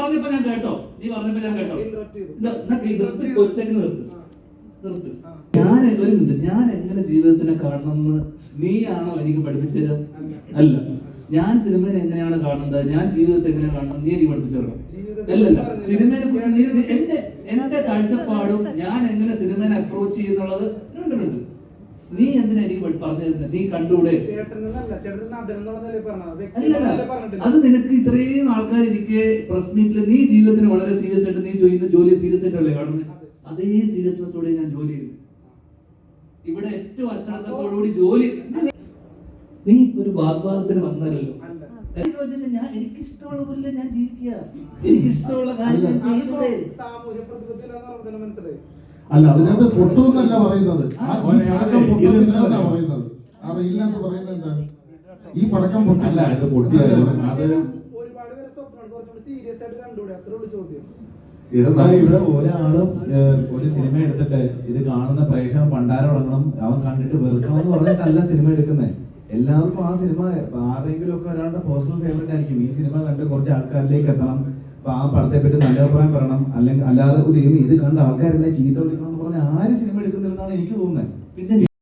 പറഞ്ഞപ്പോ ഞാൻ കേട്ടോ. നീ പറഞ്ഞപ്പോ ഞാൻ കേട്ടോ. എന്നാ ഒരു സെക്കൻഡ് നിർത്ത്. നിർത്ത്. ഞാൻ ഒരു ഞാൻ എങ്ങനെ ജീവിതത്തിനെ കാണണമെന്ന് നീയാണോ എനിക്ക് പഠിപ്പിച്ചത് അല്ല. ഞാൻ സിനിമയെ എങ്ങനെയാണ് കാണുന്നത് ഞാൻ ജീവിതത്തെ എങ്ങനെ കാണണം നീ എനിക്ക് പഠിപ്പിച്ചു തരണം. അല്ലല്ല സിനിമയെ കുറിച്ച് നീ എന്റെ എന്റെ കാഴ്ചപ്പാടും ഞാൻ എങ്ങനെ സിനിമയെ അപ്രോച്ച് ചെയ്യുന്നുള്ളത് നീ എന്തിനാ എനിക്ക് പറഞ്ഞു തരുന്നത് നീ പറഞ്ഞിട്ടില്ല? അത് നിനക്ക് ഇത്രയും ആൾക്കാർ എനിക്ക് പ്രസ് മീറ്റിൽ നീ ജീവിതത്തിന് വളരെ സീരിയസ് ആയിട്ട് നീ ചെയ്യുന്ന ജോലി സീരിയസ് ആയിട്ടല്ലേ കാണുന്നത് അതേ. സീരിയസ്നെസ്സോടെ ഞാൻ ജോലി ചെയ്തു ഇവിടെ ഏറ്റവും അച്ചടക്കത്തോടുകൂടി ജോലി നീ ഒരു വാഗ്വാദത്തിന് വന്നാലല്ലോ അല്ല. ഞാൻ എനിക്ക് ഇഷ്ടമുള്ള പോലെ ഞാൻ ജീവിക്കുക. എനിക്ക് ഇഷ്ടമുള്ള കാര്യം ഞാൻ സാമൂഹ്യ പ്രതിബദ്ധത മനസ്സിലായി. അല്ല അതിനകത്ത് പൊട്ടുമെന്നല്ല പറയുന്നത്. എന്നാ പറയുന്നത്. എന്താ ഈ പടക്കം പൊട്ടല്ല പൊട്ടിയായിരുന്നു. അത്. എന്നാൽ ഇവിടെ ഒരാളും ഒരു സിനിമ എടുത്തിട്ട് ഇത് കാണുന്ന പ്രേക്ഷകൻ പണ്ടാരം തുടങ്ങണം അവൻ കണ്ടിട്ട് വെറുക്കണം എന്ന് പറഞ്ഞിട്ടല്ല സിനിമ എടുക്കുന്നത് എല്ലാവർക്കും ആ സിനിമ ആരെങ്കിലും ഒക്കെ ഒരാളുടെ പേഴ്സണൽ ഫേവറേറ്റ് ആയിരിക്കും. ഈ സിനിമ കണ്ട് കുറച്ച് ആൾക്കാരിലേക്ക് എത്തണം. അപ്പൊ ആ പടത്തെ പറ്റി നല്ല അഭിപ്രായം പറയണം. അല്ലെങ്കിൽ അല്ലാതെ ഒരു ഇത് കണ്ട ആൾക്കാരെല്ലാം ചീത്ത വിളിക്കണം എന്ന് പറഞ്ഞ ആര് സിനിമ എടുക്കുന്നില്ലെന്നാണ് എനിക്ക് തോന്നുന്നത് പിന്നെ